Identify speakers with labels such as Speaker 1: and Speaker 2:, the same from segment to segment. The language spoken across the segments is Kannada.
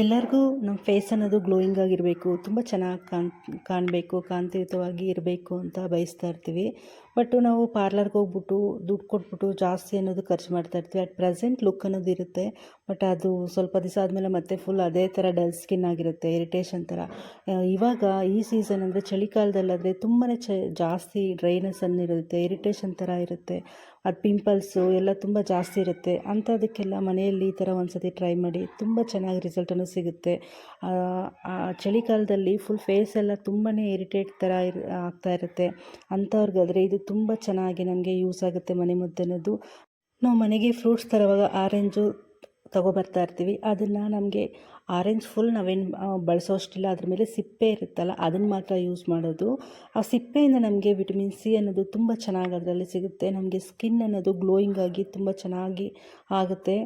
Speaker 1: ಎಲ್ಲರಿಗೂ ನಮ್ಮ ಫೇಸ್ ಅನ್ನೋದು ಗ್ಲೋಯಿಂಗ್ ಆಗಿರಬೇಕು, ತುಂಬ ಚೆನ್ನಾಗಿ ಕಾಣ್, ಕಾಣಬೇಕು, ಕಾಂತಿಯುತವಾಗಿ ಇರಬೇಕು ಅಂತ ಬಯಸ್ತಾ ಇರ್ತೀವಿ. ಬಟ್ ನಾವು ಪಾರ್ಲರ್ಗೆ ಹೋಗ್ಬಿಟ್ಟು ದುಡ್ಡು ಕೊಟ್ಬಿಟ್ಟು ಜಾಸ್ತಿ ಅನ್ನೋದು ಖರ್ಚು ಮಾಡ್ತಾ ಇರ್ತೀವಿ. ಅಟ್ ಪ್ರೆಸೆಂಟ್ ಲುಕ್ ಅನ್ನೋದು ಇರುತ್ತೆ ಬಟ್ ಅದು ಸ್ವಲ್ಪ ದಿವಸ ಆದಮೇಲೆ ಮತ್ತೆ ಫುಲ್ ಅದೇ ಥರ ಡಲ್ ಸ್ಕಿನ್ ಆಗಿರುತ್ತೆ ಇರಿಟೇಷನ್ ಥರ. ಇವಾಗ ಈ ಸೀಸನ್ ಅಂದರೆ ಚಳಿಗಾಲದಲ್ಲಾದರೆ ತುಂಬಾ ಚ, ಜಾಸ್ತಿ ಡ್ರೈನೆಸ್ ಅನ್ನಿರುತ್ತೆ ಇರಿಟೇಷನ್ ಥರ ಇರುತ್ತೆ. ಅದು ಪಿಂಪಲ್ಸು ಎಲ್ಲ ತುಂಬ ಜಾಸ್ತಿ ಇರುತ್ತೆ. ಅಂಥದಕ್ಕೆಲ್ಲ ಮನೆಯಲ್ಲಿ ಈ ಥರ ಒಂದು ಸತಿ ಟ್ರೈ ಮಾಡಿ ತುಂಬ ಚೆನ್ನಾಗಿ ರಿಸಲ್ಟನ್ನು ಸಿಗುತ್ತೆ. ಚಳಿಗಾಲದಲ್ಲಿ ಫುಲ್ ಫೇಸ್ ಎಲ್ಲ ತುಂಬಾ ಇರಿಟೇಟ್ ಥರ ಇರ್, ಆಗ್ತಾ ಇರುತ್ತೆ. ಅಂಥವ್ರಿಗಾದರೆ ಇದು ತುಂಬ ಚೆನ್ನಾಗಿ ನಮಗೆ ಯೂಸ್ ಆಗುತ್ತೆ ಮನೆ ಅನ್ನೋದು ನಾವು ಮನೆಗೆ ಫ್ರೂಟ್ಸ್ ತರುವಾಗ ಆರೆಂಜು ತಗೊಬರ್ತಾ ಇರ್ತೀವಿ. ಅದನ್ನು ನಮಗೆ ಆರೆಂಜ್ ಫುಲ್ ನಾವೇನು ಬಳಸೋಷ್ಟಿಲ್ಲ ಅದ್ರ ಮೇಲೆ ಸಿಪ್ಪೆ ಇರುತ್ತಲ್ಲ ಅದನ್ನು ಮಾತ್ರ ಯೂಸ್ ಮಾಡೋದು. ಆ ಸಿಪ್ಪೆಯಿಂದ ನಮಗೆ ವಿಟಮಿನ್ ಸಿ ಅನ್ನೋದು ತುಂಬ ಚೆನ್ನಾಗಿ ಅದರಲ್ಲಿ ಸಿಗುತ್ತೆ. ನಮಗೆ ಸ್ಕಿನ್ ಅನ್ನೋದು ಗ್ಲೋಯಿಂಗ್ ಆಗಿ ತುಂಬ ಚೆನ್ನಾಗಿ ಆಗುತ್ತೆ.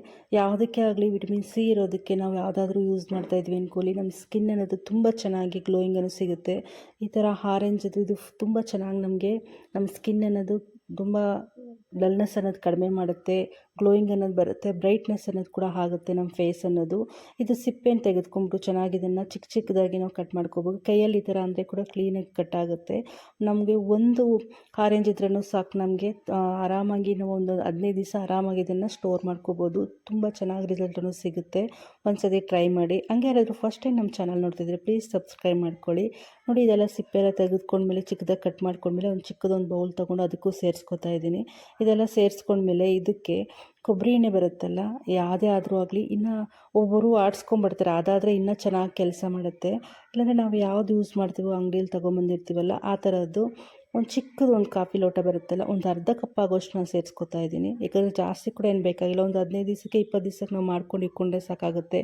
Speaker 1: ಯಾವುದಕ್ಕೆ ಆಗಲಿ ವಿಟಮಿನ್ ಸಿ ಇರೋದಕ್ಕೆ ನಾವು ಯಾವುದಾದ್ರೂ ಯೂಸ್ ಮಾಡ್ತಾ ಇದ್ವಿ ಅನ್ಕೊಳ್ಳಿ ನಮ್ಮ ಸ್ಕಿನ್ ಅನ್ನೋದು ತುಂಬ ಚೆನ್ನಾಗಿ ಗ್ಲೋಯಿಂಗ್ ಅನ್ನೋ ಸಿಗುತ್ತೆ. ಈ ಥರ ಆರೆಂಜ್ ಅದು, ಇದು ತುಂಬ ಚೆನ್ನಾಗಿ ನಮಗೆ ನಮ್ಮ ಸ್ಕಿನ್ ಅನ್ನೋದು ತುಂಬ ಡಲ್ನೆಸ್ ಅನ್ನೋದು ಕಡಿಮೆ ಮಾಡುತ್ತೆ. ಗ್ಲೋಯಿಂಗ್ ಅನ್ನೋದು ಬರುತ್ತೆ ಬ್ರೈಟ್ನೆಸ್ ಅನ್ನೋದು ಕೂಡ ಆಗುತ್ತೆ ನಮ್ಮ ಫೇಸ್ ಅನ್ನೋದು. ಇದು ಸಿಪ್ಪೆನ ತೆಗೆದುಕೊಂಡ್ಬಿಟ್ಟು ಚೆನ್ನಾಗಿ ಇದನ್ನು ಚಿಕ್ಕ ಚಿಕ್ಕದಾಗಿ ನಾವು ಕಟ್ ಮಾಡ್ಕೋಬೋದು. ಕೈಯಲ್ಲಿ ಈ ಥರ ಅಂದರೆ ಕೂಡ ಕ್ಲೀನಾಗಿ ಕಟ್ ಆಗುತ್ತೆ. ನಮಗೆ ಒಂದು ಆರೆಂಜ್ ಇದ್ರೂ ಸಾಕು ನಮಗೆ. ಆರಾಮಾಗಿ ನಾವು ಒಂದು ಹದಿನೈದು ದಿವಸ ಆರಾಮಾಗಿ ಇದನ್ನು ಸ್ಟೋರ್ ಮಾಡ್ಕೋಬೋದು. ತುಂಬ ಚೆನ್ನಾಗಿ ರಿಸಲ್ಟನ್ನು ಸಿಗುತ್ತೆ. ಒಂದ್ಸತಿ ಟ್ರೈ ಮಾಡಿ. ಹಂಗೆ ಯಾರಾದರೂ ಫಸ್ಟ್ ಟೈಮ್ ನಮ್ಮ ಚಾನಲ್ ನೋಡ್ತಿದ್ರೆ ಪ್ಲೀಸ್ ಸಬ್ಸ್ಕ್ರೈಬ್ ಮಾಡ್ಕೊಳ್ಳಿ. ನೋಡಿ ಇದೆಲ್ಲ ಸಿಪ್ಪೆ ಎಲ್ಲ ತೆಗೆದುಕೊಂಡ್ಮೇಲೆ ಚಿಕ್ಕದಾಗಿ ಕಟ್ ಮಾಡ್ಕೊಂಡ್ಮೇಲೆ ಒಂದು ಚಿಕ್ಕದೊಂದು ಬೌಲ್ ತೊಗೊಂಡು ಅದಕ್ಕೂ ಸೇರಿಸ್ಕೊತಾ ಇದ್ದೀನಿ. ಇದೆಲ್ಲ ಸೇರಿಸ್ಕೊಂಡ್ಮೇಲೆ ಇದಕ್ಕೆ ಕೊಬ್ಬರಿ ಎಣ್ಣೆ ಬರುತ್ತಲ್ಲ, ಯಾವುದೇ ಆದರೂ ಆಗಲಿ, ಇನ್ನು ಒಬ್ಬರು ಆಡಿಸ್ಕೊಂಬಿಡ್ತಾರೆ ಅದಾದರೆ ಇನ್ನೂ ಚೆನ್ನಾಗಿ ಕೆಲಸ ಮಾಡುತ್ತೆ. ಇಲ್ಲಾಂದರೆ ನಾವು ಯಾವ್ದು ಯೂಸ್ ಮಾಡ್ತೀವೋ ಅಂಗಡಿಯಲ್ಲಿ ತೊಗೊಂಬಂದಿರ್ತೀವಲ್ಲ, ಆ ಥರದ್ದು ಒಂದು ಚಿಕ್ಕದು ಒಂದು ಕಾಫಿ ಲೋಟ ಬರುತ್ತಲ್ಲ, ಒಂದು ಅರ್ಧ ಕಪ್ ಆಗೋಷ್ಟು ನಾನು ಸೇರಿಸ್ಕೊತಾ ಇದ್ದೀನಿ. ಯಾಕಂದರೆ ಜಾಸ್ತಿ ಕೂಡ ಏನು ಬೇಕಾಗಿಲ್ಲ, ಒಂದು ಹದಿನೈದು ದಿವಸಕ್ಕೆ ಇಪ್ಪತ್ತು ದಿವಸಕ್ಕೆ ನಾವು ಮಾಡ್ಕೊಂಡು ಇಟ್ಕೊಂಡ್ರೆ ಸಾಕಾಗುತ್ತೆ.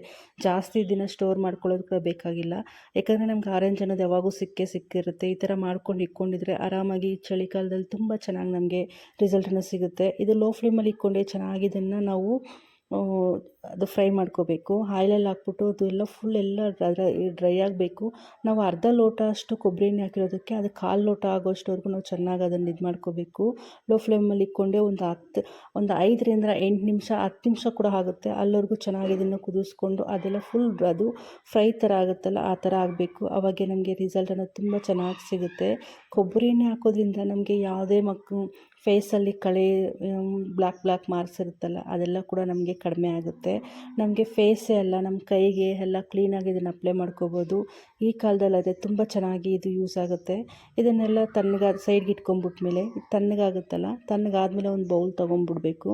Speaker 1: ಜಾಸ್ತಿ ದಿನ ಸ್ಟೋರ್ ಮಾಡ್ಕೊಳ್ಳೋದಕ್ಕೆ ಬೇಕಾಗಿಲ್ಲ. ಯಾಕಂದರೆ ನಮ್ಗೆ ಆರೆಂಜ್ ಅನ್ನೋದು ಯಾವಾಗೂ ಸಿಕ್ಕೇ ಸಿಕ್ಕಿರುತ್ತೆ. ಈ ಥರ ಮಾಡ್ಕೊಂಡು ಇಟ್ಕೊಂಡಿದ್ರೆ ಆರಾಮಾಗಿ ಚಳಿಗಾಲದಲ್ಲಿ ತುಂಬ ಚೆನ್ನಾಗಿ ನಮಗೆ ರಿಸಲ್ಟನ್ನು ಸಿಗುತ್ತೆ. ಇದು ಲೋ ಫ್ಲೇಮಲ್ಲಿ ಇಟ್ಕೊಂಡೆ ಚೆನ್ನಾಗಿ ಇದನ್ನು ನಾವು ಅದು ಫ್ರೈ ಮಾಡ್ಕೋಬೇಕು. ಆಯ್ಲಲ್ಲಿ ಹಾಕ್ಬಿಟ್ಟು ಅದು ಎಲ್ಲ ಫುಲ್ ಎಲ್ಲ ಡ್ರೈ ಆಗಬೇಕು. ನಾವು ಅರ್ಧ ಲೋಟ ಅಷ್ಟು ಕೊಬ್ಬರಿ ಎಣ್ಣೆ ಹಾಕಿರೋದಕ್ಕೆ ಅದು ಕಾಲು ಲೋಟ ಆಗೋಷ್ಟವರೆಗೂ ನಾವು ಚೆನ್ನಾಗಿ ಅದನ್ನು ಇದು ಮಾಡ್ಕೋಬೇಕು. ಲೋ ಫ್ಲೇಮಲ್ಲಿ ಇಕ್ಕೊಂಡೆ ಒಂದು ಹತ್ತು, ಒಂದು ಐದರಿಂದ ಎಂಟು ನಿಮಿಷ, ಹತ್ತು ನಿಮಿಷ ಕೂಡ ಆಗುತ್ತೆ. ಅಲ್ಲವರೆಗೂ ಚೆನ್ನಾಗಿ ಇದನ್ನು ಕುದಿಸ್ಕೊಂಡು ಅದೆಲ್ಲ ಫುಲ್ ಅದು ಫ್ರೈ ಥರ ಆಗುತ್ತಲ್ಲ ಆ ಥರ ಆಗಬೇಕು. ಅವಾಗೆ ನಮಗೆ ರಿಸಲ್ಟ್ ಅನ್ನೋದು ತುಂಬ ಚೆನ್ನಾಗಿ ಸಿಗುತ್ತೆ. ಕೊಬ್ಬರಿ ಎಣ್ಣೆ ಹಾಕೋದ್ರಿಂದ ನಮಗೆ ಯಾವುದೇ ಮಕ್ಕ ಫೇಸಲ್ಲಿ ಕಳೆ ಬ್ಲ್ಯಾಕ್ ಬ್ಲ್ಯಾಕ್ ಮಾರ್ಕ್ಸ್ ಇರುತ್ತಲ್ಲ ಅದೆಲ್ಲ ಕೂಡ ನಮಗೆ ಕಡಿಮೆ ಆಗುತ್ತೆ. ನಮಗೆ ಫೇಸೇ ಎಲ್ಲ ನಮ್ಮ ಕೈಗೆ ಎಲ್ಲ ಕ್ಲೀನಾಗಿ ಇದನ್ನು ಅಪ್ಲೈ ಮಾಡ್ಕೋಬೋದು. ಈ ಕಾಲದಲ್ಲಿ ಅದೇ ತುಂಬ ಚೆನ್ನಾಗಿ ಇದು ಯೂಸ್ ಆಗುತ್ತೆ. ಇದನ್ನೆಲ್ಲ ತಣ್ಣಗಾದ ಸೈಡ್ಗೆ ಇಟ್ಕೊಂಬಿಟ್ಮೇಲೆ ತಣ್ಣಗಾಗುತ್ತಲ್ಲ ತಣ್ಣಗಾದ್ಮೇಲೆ ಒಂದು ಬೌಲ್ ತೊಗೊಂಡ್ಬಿಡ್ಬೇಕು.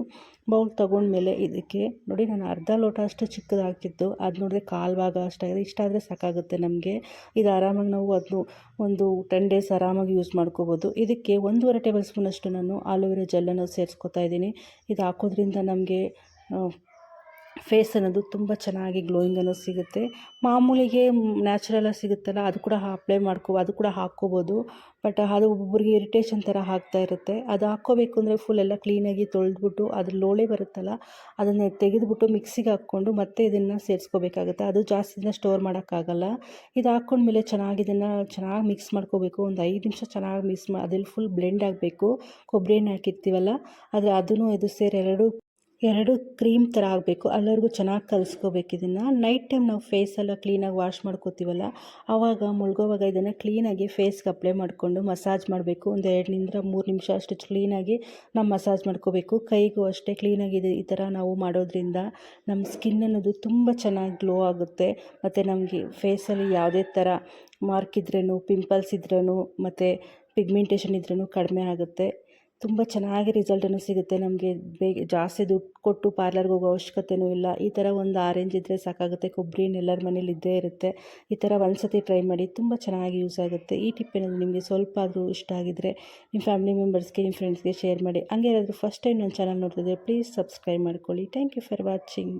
Speaker 1: ಬೌಲ್ ತೊಗೊಂಡ್ಮೇಲೆ ಇದಕ್ಕೆ ನೋಡಿ ನಾನು ಅರ್ಧ ಲೋಟ ಅಷ್ಟು ಚಿಕ್ಕದು ಹಾಕಿದ್ದು. ಅದು ನೋಡಿದ್ರೆ ಕಾಲು ಭಾಗ ಅಷ್ಟಾಗಿದೆ ಇಷ್ಟಾದರೆ ಸಾಕಾಗುತ್ತೆ ನಮಗೆ. ಇದು ಆರಾಮಾಗಿ ನಾವು ಅದನ್ನು ಒಂದು ಟೆನ್ ಡೇಸ್ ಆರಾಮಾಗಿ ಯೂಸ್ ಮಾಡ್ಕೋಬೋದು. ಇದಕ್ಕೆ ಒಂದೂವರೆ ಟೇಬಲ್ ಸ್ಪೂನಷ್ಟು ನಾನು ಆಲೋವೆರಾ ಜೆಲ್ಲನ್ನು ಸೇರಿಸ್ಕೊತಾ ಇದ್ದೀನಿ. ಇದು ಹಾಕೋದ್ರಿಂದ ನಮಗೆ ಫೇಸ್ ಅನ್ನೋದು ತುಂಬ ಚೆನ್ನಾಗಿ ಗ್ಲೋಯಿಂಗ್ ಅನ್ನೋದು ಸಿಗುತ್ತೆ. ಮಾಮೂಲಿಗೆ ನ್ಯಾಚುರಲಾಗಿ ಸಿಗುತ್ತಲ್ಲ, ಅದು ಕೂಡ ಅಪ್ಲೈ ಮಾಡ್ಕೋ, ಅದು ಕೂಡ ಹಾಕ್ಕೋಬೋದು. ಬಟ್ ಅದು ಒಬ್ಬೊಬ್ಬರಿಗೆ ಇರಿಟೇಷನ್ ಥರ ಆಗ್ತಾ ಇರುತ್ತೆ. ಅದು ಹಾಕ್ಕೋಬೇಕು ಅಂದರೆ ಫುಲ್ ಎಲ್ಲ ಕ್ಲೀನಾಗಿ ತೊಳೆದ್ಬಿಟ್ಟು ಅದ್ರ ಲೋಳೆ ಬರುತ್ತಲ್ಲ, ಅದನ್ನು ತೆಗೆದುಬಿಟ್ಟು ಮಿಕ್ಸಿಗೆ ಹಾಕ್ಕೊಂಡು ಮತ್ತೆ ಇದನ್ನು ಸೇರಿಸ್ಕೋಬೇಕಾಗುತ್ತೆ. ಅದು ಜಾಸ್ತಿ ದಿನ ಸ್ಟೋರ್ ಮಾಡೋಕ್ಕಾಗಲ್ಲ. ಇದು ಹಾಕ್ಕೊಂಡ್ಮೇಲೆ ಚೆನ್ನಾಗಿ ಇದನ್ನು ಚೆನ್ನಾಗಿ ಮಿಕ್ಸ್ ಮಾಡ್ಕೋಬೇಕು. ಒಂದು ಐದು ನಿಮಿಷ ಚೆನ್ನಾಗಿ ಮಿಕ್ಸ್ ಮಾ, ಅದ್ರಲ್ಲಿ ಫುಲ್ ಬ್ಲೆಂಡ್ ಆಗಬೇಕು. ಕೊಬ್ಬರಿ ಎಣ್ಣೆ ಹಾಕಿರ್ತೀವಲ್ಲ, ಆದರೆ ಅದನ್ನು ಇದು ಸೇರಿ ಎರಡು ಎರಡು ಕ್ರೀಮ್ ಥರ ಆಗಬೇಕು. ಎಲ್ಲರಿಗೂ ಚೆನ್ನಾಗಿ ಕಲಿಸ್ಕೋಬೇಕು ಇದನ್ನು. ನೈಟ್ ಟೈಮ್ ನಾವು ಫೇಸೆಲ್ಲ ಕ್ಲೀನಾಗಿ ವಾಶ್ ಮಾಡ್ಕೋತೀವಲ್ಲ ಆವಾಗ ಮುಳುಗೋವಾಗ ಇದನ್ನು ಕ್ಲೀನಾಗಿ ಫೇಸ್ಗೆ ಅಪ್ಲೈ ಮಾಡಿಕೊಂಡು ಮಸಾಜ್ ಮಾಡಬೇಕು. ಒಂದು ಎರಡರಿಂದ ಮೂರು ನಿಮಿಷ ಅಷ್ಟು ಕ್ಲೀನಾಗಿ ನಾವು ಮಸಾಜ್ ಮಾಡ್ಕೋಬೇಕು. ಕೈಗೂ ಅಷ್ಟೇ ಕ್ಲೀನಾಗಿ ಈ ಥರ ನಾವು ಮಾಡೋದ್ರಿಂದ ನಮ್ಮ ಸ್ಕಿನ್ ಅನ್ನೋದು ತುಂಬ ಚೆನ್ನಾಗಿ ಗ್ಲೋ ಆಗುತ್ತೆ. ಮತ್ತು ನಮಗೆ ಫೇಸಲ್ಲಿ ಯಾವುದೇ ಥರ ಮಾರ್ಕ್ ಇದ್ರೂ ಪಿಂಪಲ್ಸ್ ಇದ್ರೂ ಮತ್ತು ಪಿಗ್ಮೆಂಟೇಷನ್ ಇದ್ರೂ ಕಡಿಮೆ ಆಗುತ್ತೆ. ತುಂಬ ಚೆನ್ನಾಗಿ ರಿಸಲ್ಟನ್ನು ಸಿಗುತ್ತೆ. ನಮಗೆ ಬೇಗ ಜಾಸ್ತಿ ದುಡ್ಡು ಕೊಟ್ಟು ಪಾರ್ಲರ್ಗೆ ಹೋಗೋ ಅವಶ್ಯಕತೆಯೂ ಇಲ್ಲ. ಈ ಥರ ಒಂದು ಆರೆಂಜ್ ಇದ್ದರೆ ಸಾಕಾಗುತ್ತೆ. ಕೊಬ್ಬರಿ ಎಲ್ಲರ ಮನೇಲಿ ಇದ್ದೇ ಇರುತ್ತೆ. ಈ ಥರ ಒಂದು ಸತಿ ಟ್ರೈ ಮಾಡಿ ತುಂಬ ಚೆನ್ನಾಗಿ ಯೂಸ್ ಆಗುತ್ತೆ. ಈ ಟಿಪ್ ಏನಾದರೂ ನಿಮಗೆ ಸ್ವಲ್ಪ ಆದರೂ ಇಷ್ಟ ಆಗಿದ್ದರೆ ನಿಮ್ಮ ಫ್ಯಾಮಿಲಿ ಮೆಂಬರ್ಸ್ಗೆ ನಿಮ್ಮ ಫ್ರೆಂಡ್ಸ್ಗೆ ಶೇರ್ ಮಾಡಿ. ಹಂಗೆ ಏನಾದರೂ ಫಸ್ಟ್ ಟೈಮ್ ನನ್ನ ಚಾನಲ್ ನೋಡ್ತಿದ್ರೆ ಪ್ಲೀಸ್ ಸಬ್ಸ್ಕ್ರೈಬ್ ಮಾಡ್ಕೊಳ್ಳಿ. Thank you for watching